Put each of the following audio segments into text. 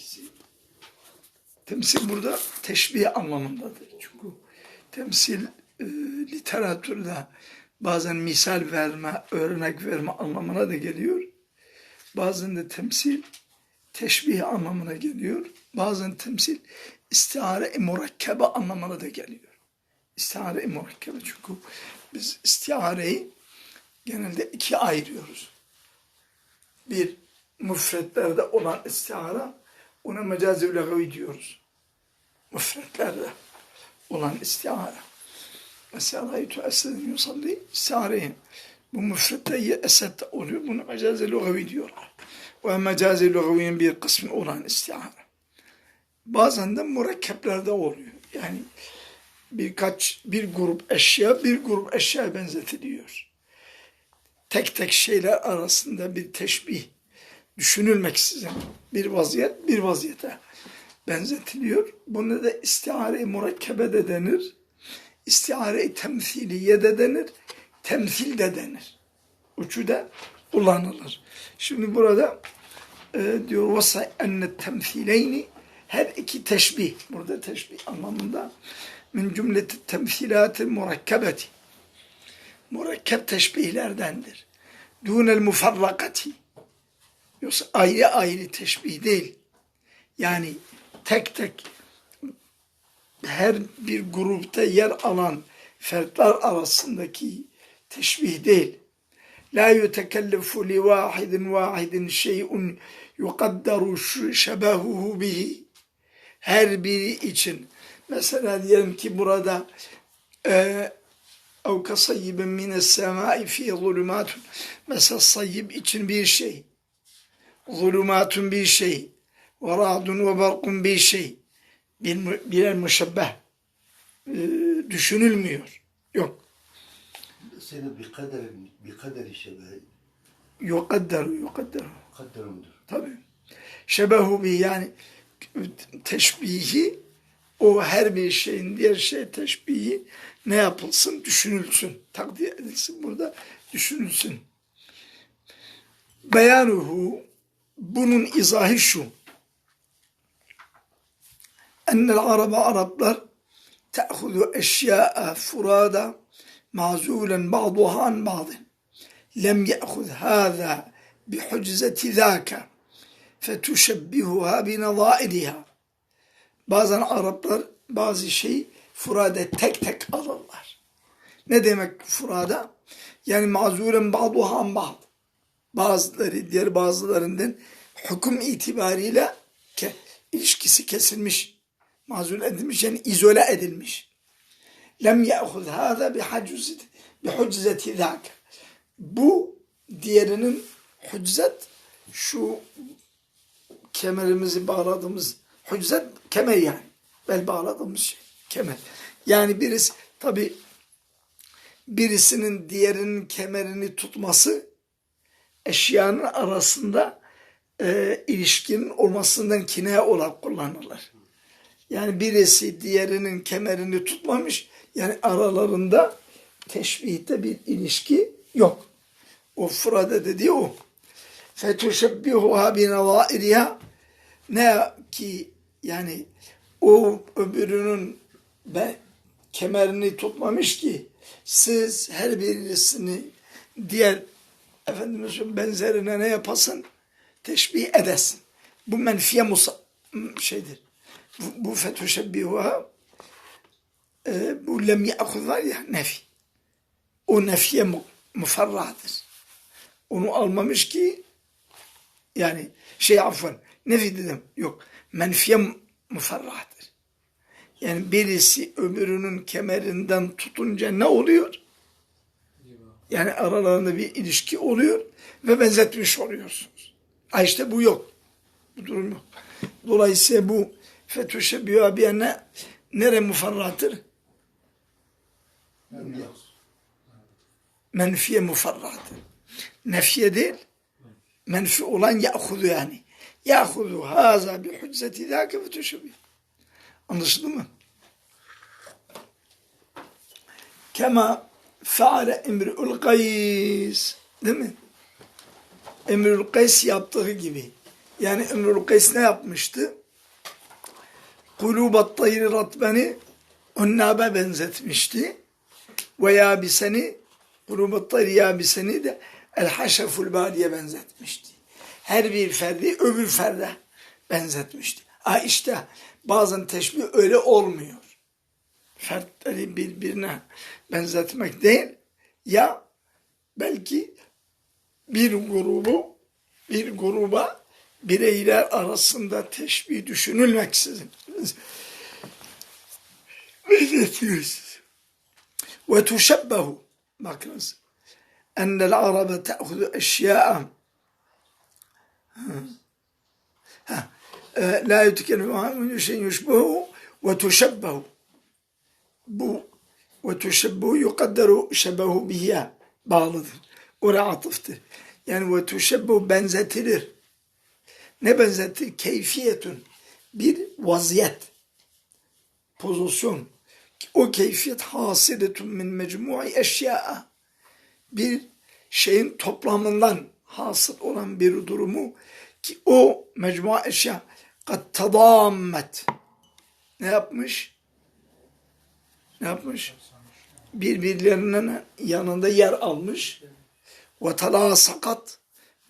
ikisi. Temsil burada teşbih anlamındadır. Çünkü temsil e, literatürde bazen misal verme, örnek verme anlamına da geliyor. Bazen de temsil teşbih anlamına geliyor. Bazen temsil istihare-i murakkebe anlamına da geliyor. İstihare-i murakkebe çünkü biz istihareyi genelde ikiye ayırıyoruz. Bir müfretlerde olan istihara ona mecazi legavi diyoruz. Müfretlerde olan istihara. Mesela eseden yusalli istihareyi. Bu müfrette esette oluyor. Bunu mecazi legavi diyorlar. Ve mecazi legaviyin bir kısmı olan istihara. Bazen de mürekkeplerde oluyor. Yani birkaç bir grup eşya bir grup eşya benzetiliyor. Tek tek şeyler arasında bir teşbih düşünülmeksizin bir vaziyet bir vaziyete benzetiliyor. Buna da istihare-i murakkebe de denir. İstihare-i temsiliye de denir. Temsil de denir. Üçü de kullanılır. Şimdi burada e, diyor vasa enne temsileyni her iki teşbih burada teşbih anlamında min cümleti temsilatı murakkebeti murakkep teşbihlerdendir. Dunel mufarrakati yoksa ayrı ayrı teşbih değil. Yani tek tek her bir grupta yer alan fertler arasındaki teşbih değil. La yutekellefu li vahidin vahidin şey'un yukaddaru şebahuhu bihi. Her biri için. Mesela diyelim ki burada e, ev kasayyibin mines semai fi zulümatun. Mesela sayyib için bir şey. Zulümatun bir şey. Ve ra'dun ve barkun bir şey. Bir, birer müşebbeh. E, düşünülmüyor. Yok. Senin bir kader bir kaderi şebehi Yukaddaru, yukaddaru. kadderundur. Tabii. Şebehu bi yani teşbihi o her bir şeyin diğer şey teşbihi ne yapılsın? Düşünülsün. Takdir edilsin burada. Düşünülsün. Beyanuhu bunun izahı şu. Ennel araba Araplar te'hudu eşya'a furada mazulen ba'duha an ba'din. Lem ye'hud hâzâ bihüczeti zâke fetuşebbihuha binazâiriha. Bazen Araplar bazı şey furade tek tek alırlar. Ne demek furada? Yani mazuren ba'duha an ba'd. Bazıları diğer bazılarından hüküm itibariyle ke, ilişkisi kesilmiş, mazul edilmiş yani izole edilmiş. Lem ye'hud hâzâ bihuczeti zâke. Bu diğerinin hüccet şu kemerimizi bağladığımız hüccet kemer yani. Bel bağladığımız şey. Kemer. Yani birisi tabi birisinin diğerinin kemerini tutması eşyanın arasında e, ilişkinin olmasından kineye olarak kullanılır. Yani birisi diğerinin kemerini tutmamış yani aralarında teşbihte bir ilişki yok. O fırada dediği o. Fetuşebbihuha binavairiha ne ki yani o öbürünün be, kemerini tutmamış ki siz her birisini diğer Efendimiz'in benzerine ne yapasın? Teşbih edesin. Bu menfiye musa şeydir. Bu, bu fetuşebbihuha e, bu lem ya'khud var ya nefi. O nefiye mu, mufarrahtır. Onu almamış ki yani şey affın nefi dedim yok menfiye mufarrahtır. Yani birisi öbürünün kemerinden tutunca ne oluyor? Yani aralarında bir ilişki oluyor ve benzetmiş oluyorsunuz. Ha işte bu yok. Bu durum yok. Dolayısıyla bu fetuşe biyabiye ne, nere mufarrahtır? Menfiye mufarrahtır. Nefiye değil, menfi olan ya'hudu yani. Ya'hudu haza bi hücceti zâke ve tüşebih. Anlaşıldı mı? Kema feale emrül kays. Değil mi? Emrül kays yaptığı gibi. Yani Ümrül Kays ne yapmıştı? Kulubat tayri ratbeni unnabe benzetmişti. Ve yabiseni kulubat tayri yabiseni de el haşeful badiye benzetmişti. Her bir ferdi öbür ferde benzetmişti. Ha işte bazen teşbih öyle olmuyor. Fertleri birbirine benzetmek değil ya belki bir grubu bir gruba bireyler arasında teşbih düşünülmeksizin benzetiyoruz. Ve tuşebbehu bakınız ennel arabe te'hudu eşya'a la yutekellemu min şeyin yushbehu ve tuşebbehu bu ve tuşebbehu yukadderu şebehu bihiye bağlıdır. Oraya atıftır. Yani ve tuşebbehu benzetilir. Ne benzetir? Keyfiyetün. Bir vaziyet. Pozisyon. O keyfiyet hasiletun min mecmu'i eşya'a. Bir şeyin toplamından hasıl olan bir durumu ki o mecmua eşya kad tadammet. Ne yapmış? Ne yapmış? Birbirlerinin yanında yer almış. Ve talasakat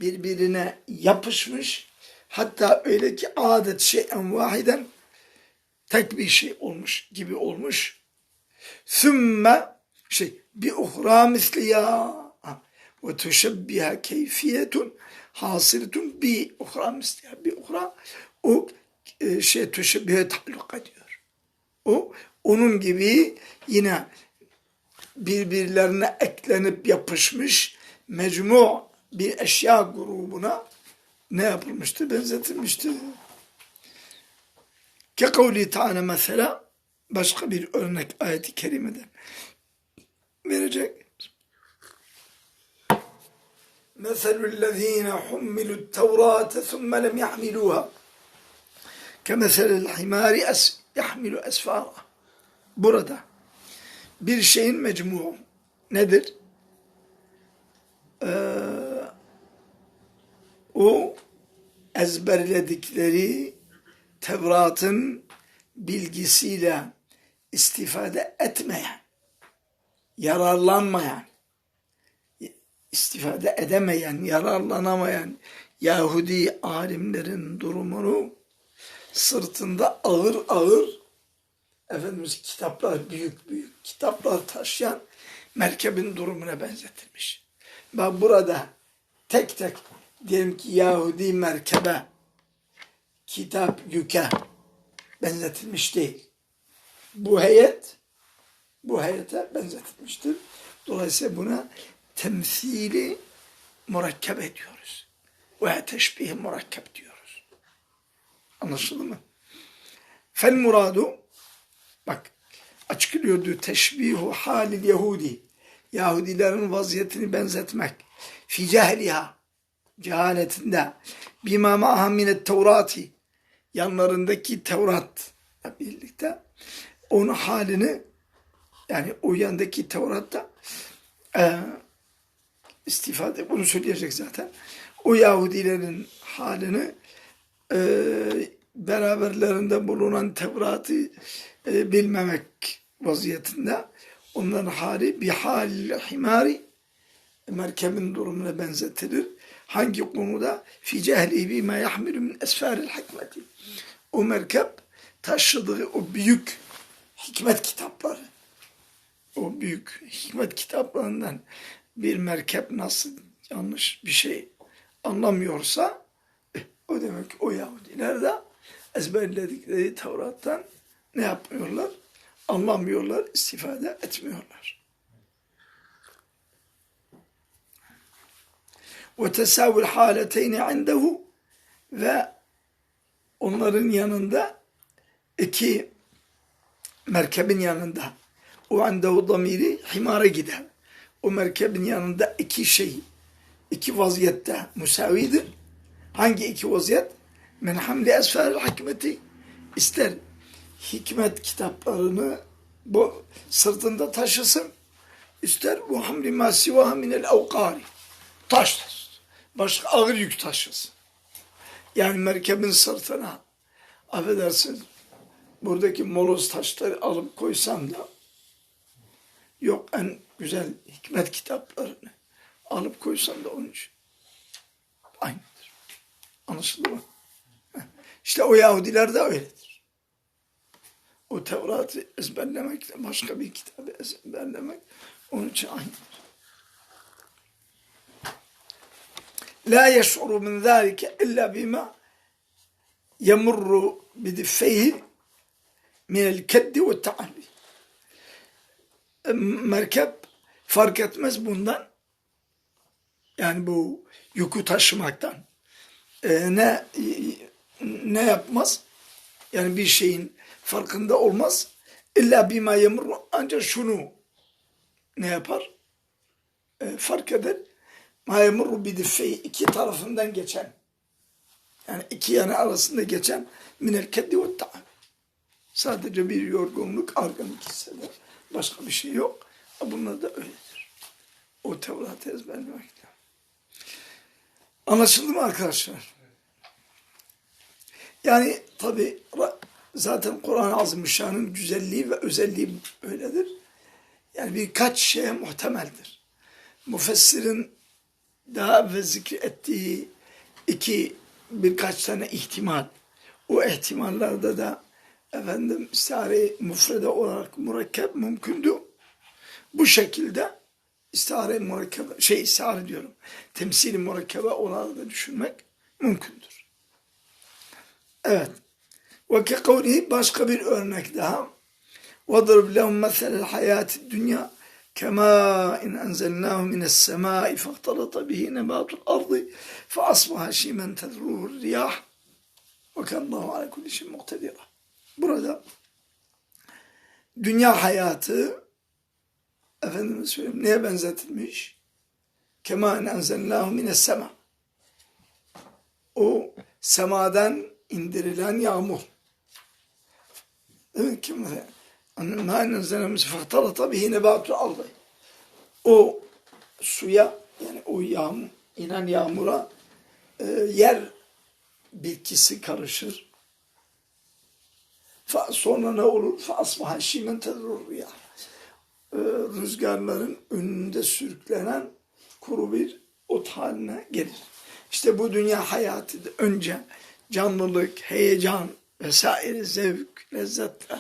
birbirine yapışmış. Hatta öyle ki adet şeyen vahiden tek bir şey olmuş gibi olmuş. Sümme şey bir uhra misliya ve teşebbiha keyfiyetun hasiletun bi uhra misliya bir uhra o e, şey teşebbihe taalluk ediyor. O onun gibi yine birbirlerine eklenip yapışmış mecmu bir eşya grubuna ne yapılmıştı? Benzetilmişti. Ke kavli ta'ala mesela başka bir örnek ayeti kerimeden verecek. مثل الذين حملوا التوراة ثم لم يحملوها كمثل الحمار أس يحمل أسفارا burada bir şeyin mecmu nedir? Ee, o ezberledikleri Tevrat'ın bilgisiyle istifade etmeyen, yararlanmayan, istifade edemeyen, yararlanamayan Yahudi alimlerin durumunu sırtında ağır ağır Efendimiz kitaplar büyük büyük kitaplar taşıyan merkebin durumuna benzetilmiş. Bak burada tek tek diyelim ki Yahudi merkebe kitap yüke benzetilmiş değil. Bu heyet bu heyete benzetilmiştir. Dolayısıyla buna temsili murakkep ediyoruz. Ve teşbih murakkep diyoruz. Anlaşıldı mı? Fel muradu bak açıklıyordu teşbihu halil Yahudi. Yahudilerin vaziyetini benzetmek. Fi cehliha cehaletinde bima ma'ha minet tevrati yanlarındaki Tevrat birlikte onun halini yani o yandaki Tevrat'ta e, istifade bunu söyleyecek zaten. O Yahudilerin halini e, beraberlerinde bulunan Tevrat'ı e, bilmemek vaziyetinde onların hali bir hal himari merkebin durumuna benzetilir. Hangi konuda? Fi cehli bima yahmilu min esfaril hikmeti. O merkep taşıdığı o büyük hikmet kitapları. O büyük hikmet kitaplarından bir merkep nasıl yanlış bir şey anlamıyorsa eh, o demek o Yahudiler de ezberledikleri Tevrat'tan ne yapmıyorlar? Anlamıyorlar, istifade etmiyorlar. Ve tesavül haleteyni indehu ve onların yanında iki merkebin yanında o indehu damiri himara gider. O merkebin yanında iki şey, iki vaziyette musavidir. Hangi iki vaziyet? Men hamli esfaril hikmeti ister hikmet kitaplarını bu sırtında taşısın. İster bu hamli ma sivaha minel evkari. Taş taşısın. Başka ağır yük taşısın. Yani merkebin sırtına affedersiniz buradaki moloz taşları alıp koysam da yok en güzel hikmet kitaplarını alıp koysam da onun için aynıdır. Anlaşıldı mı? İşte o Yahudiler de öyledir. O Tevrat'ı ezberlemekle başka bir kitabı ezberlemek onun için aynıdır. La yeş'uru min zâlike illa bima yemurru bidifeyhi minel keddi ve ta'alli. Merkep fark etmez bundan. Yani bu yükü taşımaktan. Ee, ne ne yapmaz? Yani bir şeyin farkında olmaz. İlla bima yemurru ancak şunu ne yapar? Ee, fark eder. Ma yemurru bidifeyhi iki tarafından geçen yani iki yanı arasında geçen minel keddi ve. Sadece bir yorgunluk, argınlık hisseder. Başka bir şey yok. Bunlar da öyledir. O Tevrat'ı ezberlemekle. Anlaşıldı mı arkadaşlar? Yani tabi zaten Kur'an-ı Azimüşşan'ın güzelliği ve özelliği öyledir. Yani birkaç şeye muhtemeldir. Müfessirin daha ve zikri ettiği iki birkaç tane ihtimal. O ihtimallerde de efendim istihare müfrede olarak mürekkep mümkündü. Bu şekilde istihare mürekkebe, şey istihare diyorum, temsili mürekkebe olarak da düşünmek mümkündür. Evet. Ve ki kavlihi başka bir örnek daha. وَضْرِبْ لَهُمْ مَثَلَ الْحَيَاةِ الدُّنْيَا كَمَاءٍ أَنْزَلْنَاهُ مِنَ السَّمَاءِ فَاخْتَلَطَ بِهِ نَبَاتُ الْأَرْضِ فَأَصْبَحَ شِيمًا تَذْرُوهُ الرِّيَاحُ وَكَانَ اللّٰهُ عَلَى كُلِّ شَيْءٍ مُقْتَدِرًا Burada dünya hayatı efendime söyleyeyim neye benzetilmiş? Kema enzellahu mines sema. O semadan indirilen yağmur. Değil mi? Kim Ma enzellahu fahtalata bihi nebatu aldı. O suya yani o yağmur, inen yağmura e, yer bitkisi karışır. Fa, sonra ne olur? Fa asbaha şimen tedrur ya. Ee, rüzgarların önünde sürüklenen kuru bir ot haline gelir. İşte bu dünya hayatı önce canlılık, heyecan vesaire zevk, lezzetle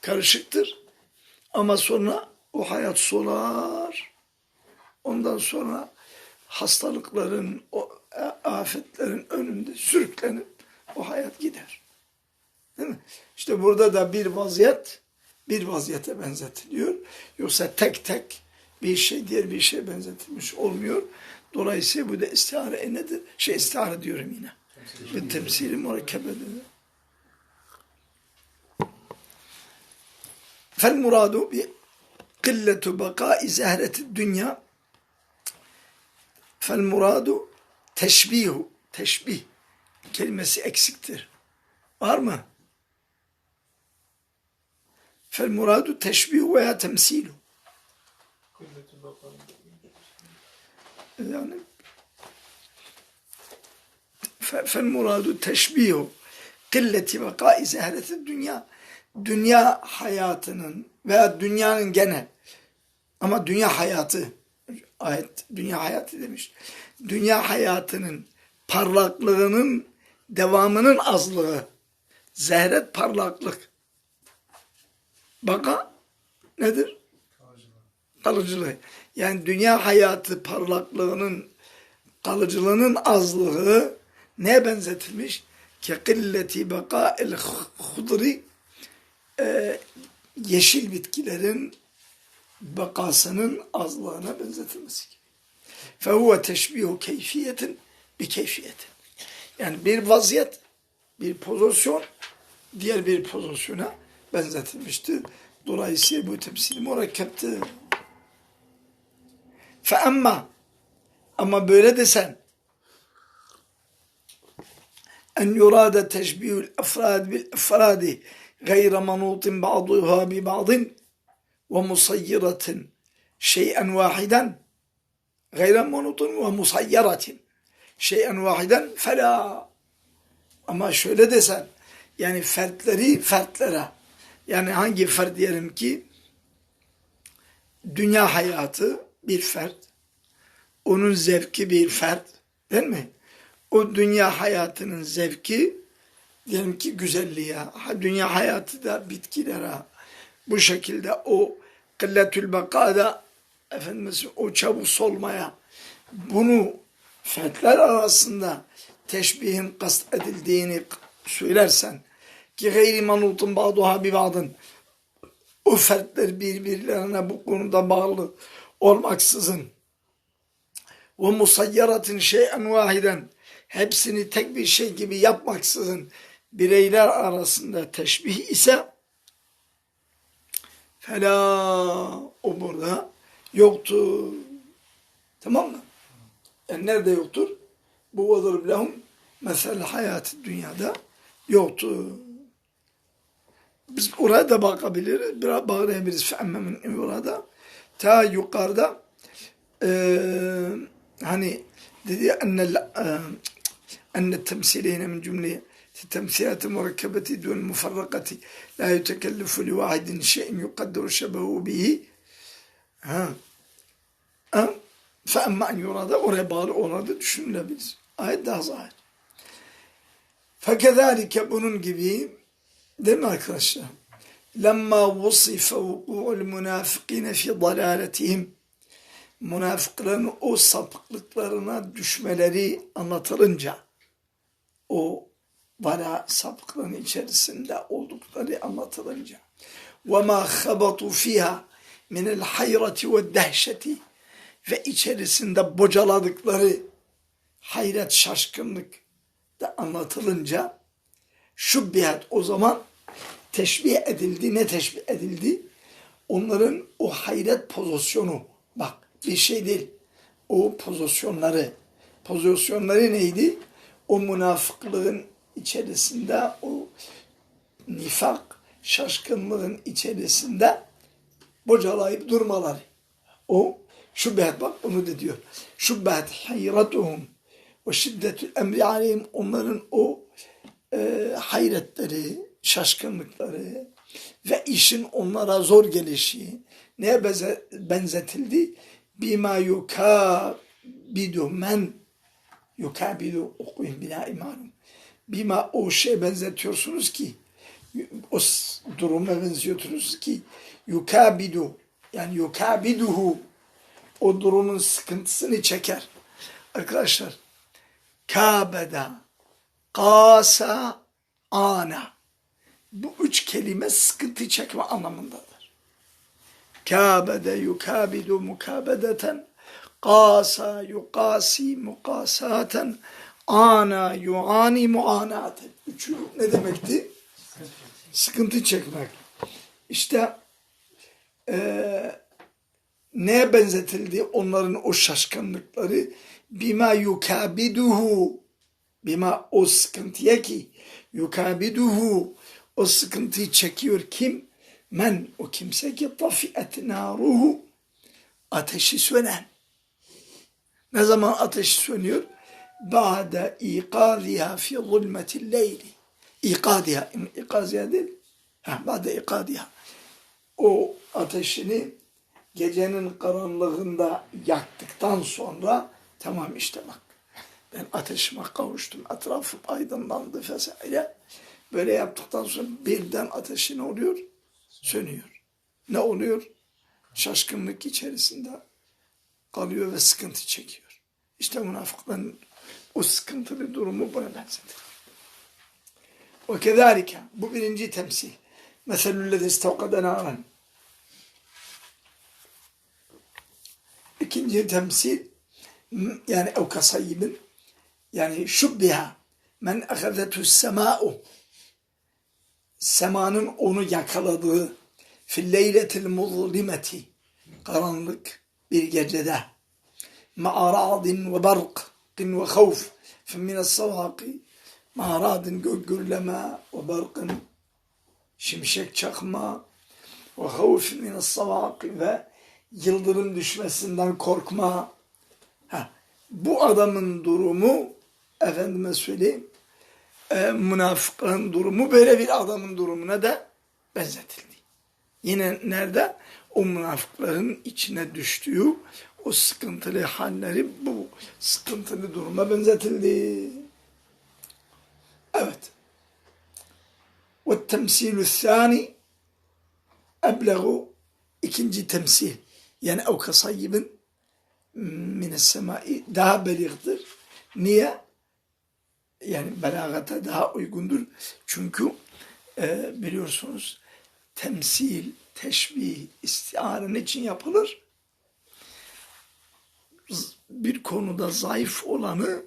karışıktır. Ama sonra o hayat solar. Ondan sonra hastalıkların, o afetlerin önünde sürüklenip o hayat gider. Değil mi? İşte burada da bir vaziyet bir vaziyete benzetiliyor. Yoksa tek tek bir şey diğer bir şeye benzetilmiş olmuyor. Dolayısıyla bu da istihare nedir? Şey istihare diyorum yine. Ve temsili murekkebedir. Fel muradu bi killetu bekai zehreti dünya fel muradu teşbihu teşbih kelimesi eksiktir. Var mı? Fel muradu teşbihu veya temsilu. Yani fel muradu teşbihu killeti bekai zehreti dünya dünya hayatının veya dünyanın genel ama dünya hayatı ayet dünya hayatı demiş. Dünya hayatının parlaklığının devamının azlığı. Zehret parlaklık. Baka nedir? Kalıcılığı. Yani dünya hayatı parlaklığının kalıcılığının azlığı neye benzetilmiş? Kekilleti bekâil hudri e, yeşil bitkilerin bekasının azlığına benzetilmesi gibi. Fehuve teşbihu keyfiyetin bir keyfiyetin. Yani bir vaziyet, bir pozisyon diğer bir pozisyona benzetilmiştir. Dolayısıyla bu temsil murekkeptir. Fe emma ama böyle desen en yurada teşbihül efrad bil efradi gayre manutin ba'duha bi ba'din ve musayyiratin şey'en vahiden gayre manutin ve musayyiratin şey'en vahiden fela Ama şöyle desen yani fertleri fertlere yani hangi fert diyelim ki dünya hayatı bir fert onun zevki bir fert değil mi? O dünya hayatının zevki diyelim ki güzelliğe, dünya hayatı da bitkilere bu şekilde o kılletül bakada efendimiz o çabuk solmaya bunu fertler arasında teşbihin kast edildiğini söylersen ki gayri manutun ba'duha bi ba'dın o fertler birbirlerine bu konuda bağlı olmaksızın ve musayyaratin şeyen vahiden hepsini tek bir şey gibi yapmaksızın bireyler arasında teşbih ise fela o burada yoktur. Tamam mı? Yani nerede yoktur? Bu vadır lehum mesela hayatı dünyada yoktur. Biz oraya da bakabiliriz. Biraz bağlayabiliriz. Fe'emmemin orada. Ta yukarıda eee hani dedi ennel enne temsileyne min cümle temsilat murakkabeti dun mufarrakati la yutekellifu li vahidin şeyin yukadderu şebehu bihi ha ha emma en yurada oraya orada düşünülebilir. Ayet daha zahir. Fekezalike bunun gibi değil mi arkadaşlar? Lemma vusife vuku'ul münafıkine fi dalaletihim münafıkların o sapıklıklarına düşmeleri anlatılınca o bala sapıklığın içerisinde oldukları anlatılınca fiha min el hayrati ve dehşeti ve içerisinde bocaladıkları hayret şaşkınlık da anlatılınca şubbihat o zaman teşbih edildi. Ne teşbih edildi? Onların o hayret pozisyonu bak bir şey değil. O pozisyonları pozisyonları neydi? O münafıklığın içerisinde o nifak şaşkınlığın içerisinde bocalayıp durmaları. O şubbehet bak onu da diyor. Şubbehet hayratuhum ve şiddetül emri aleyhim onların o e, hayretleri, şaşkınlıkları ve işin onlara zor gelişi neye benzetildi? Bima yukabidu men yukabidu okuyun bina imanım. Bima o şey benzetiyorsunuz ki o duruma benziyorsunuz ki yukabidu yani yukabiduhu o durumun sıkıntısını çeker. Arkadaşlar kabeda kasa ana bu üç kelime sıkıntı çekme anlamındadır. Kabede yukabidu mukabedeten kasa yukasi mukasaten ana yuani muanaten. Üçü ne demekti? Sıkıntı çekmek. İşte eee neye benzetildi onların o şaşkınlıkları? Bima yukabiduhu bima o sıkıntıya ki yukabiduhu o sıkıntıyı çekiyor kim? Men o kimse ki tafiet naruhu ateşi sönen. Ne zaman ateşi sönüyor? Ba'de ikadiha fi zulmetil leyli. İkadiha, ikaziha değil. Ba'de ikadiha. O ateşini gecenin karanlığında yaktıktan sonra tamam işte bak ben ateşime kavuştum etrafım aydınlandı vesaire böyle yaptıktan sonra birden ateşi ne oluyor? Sönüyor. Ne oluyor? Şaşkınlık içerisinde kalıyor ve sıkıntı çekiyor. İşte münafıkların o sıkıntılı durumu buna benzetir. Ve kezalike bu birinci temsil. Meselüllezi istavkada naren İkinci temsil yani ev kasayyibin yani şubbiha men ehazetü sema'u semanın onu yakaladığı fil leyletil muzlimeti karanlık bir gecede ma'aradin ve barqin ve havf femmine savaki ma'aradin gölgürleme ve barkın şimşek çakma ve havf mine savaki ve yıldırım düşmesinden korkma. Ha, bu adamın durumu efendime söyleyeyim e, münafıkların durumu böyle bir adamın durumuna da benzetildi. Yine nerede? O münafıkların içine düştüğü o sıkıntılı halleri bu sıkıntılı duruma benzetildi. Evet. Ve temsilü thani ebleğu ikinci temsil. Yani o kasayyibin mines semai daha beligdir. Niye? Yani belagata daha uygundur. Çünkü e, biliyorsunuz temsil, teşbih, istiare için yapılır? Bir konuda zayıf olanı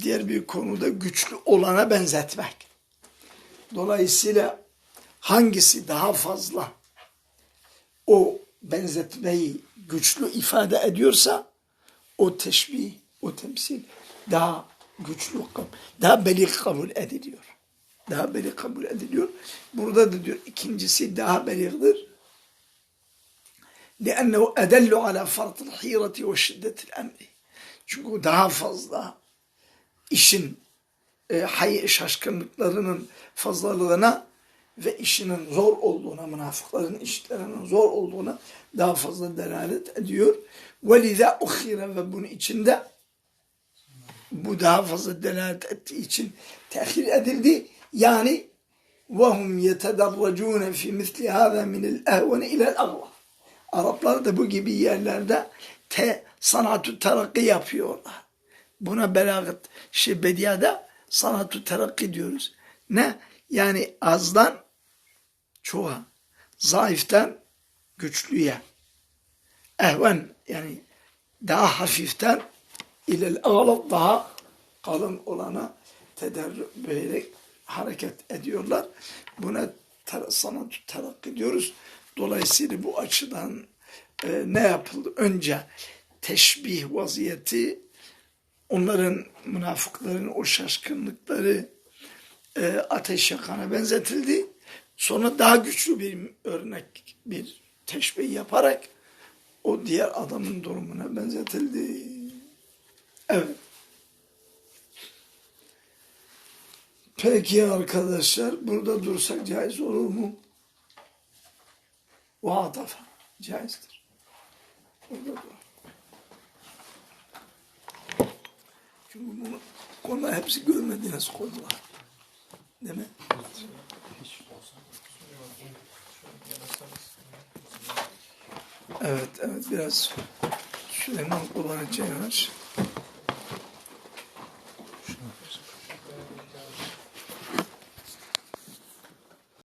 diğer bir konuda güçlü olana benzetmek. Dolayısıyla hangisi daha fazla o benzetmeyi güçlü ifade ediyorsa o teşbih, o temsil daha güçlü, daha belik kabul ediliyor Daha belik kabul ediliyor. Burada da diyor ikincisi daha beliktir. لأنه أدل على فرط الحيرة وشدة الأمر. Çünkü daha fazla işin e, hay şaşkınlıklarının fazlalığına ve işinin zor olduğuna, münafıkların işlerinin zor olduğuna daha fazla delalet ediyor. وَلِذَا اُخِّرَ ve bunun içinde bu daha fazla delalet ettiği için tehir edildi. Yani وَهُمْ يَتَدَرَّجُونَ فِي مِثْلِ هَذَا مِنَ الْاَهْوَنِ اِلَى الْاَغْوَى Araplar da bu gibi yerlerde te, sanatü terakki yapıyorlar. Buna belagat, şey bediyada sanatü terakki diyoruz. Ne? Yani azdan çoğa, zayıftan güçlüye. Ehven yani daha hafiften ilel ağlat daha kalın olana tederrü böyle hareket ediyorlar. Buna ter, sanat terakki diyoruz. Dolayısıyla bu açıdan e, ne yapıldı? Önce teşbih vaziyeti onların münafıkların o şaşkınlıkları e, ateş yakana benzetildi. Sonra daha güçlü bir örnek, bir teşbih yaparak o diğer adamın durumuna benzetildi. Evet. Peki arkadaşlar burada dursak caiz olur mu? Vaatafa caizdir. Burada dur. Çünkü bunu konuda hepsi görmediğiniz konular. Değil mi? Evet, evet biraz Süleyman kullanıcı yavaş.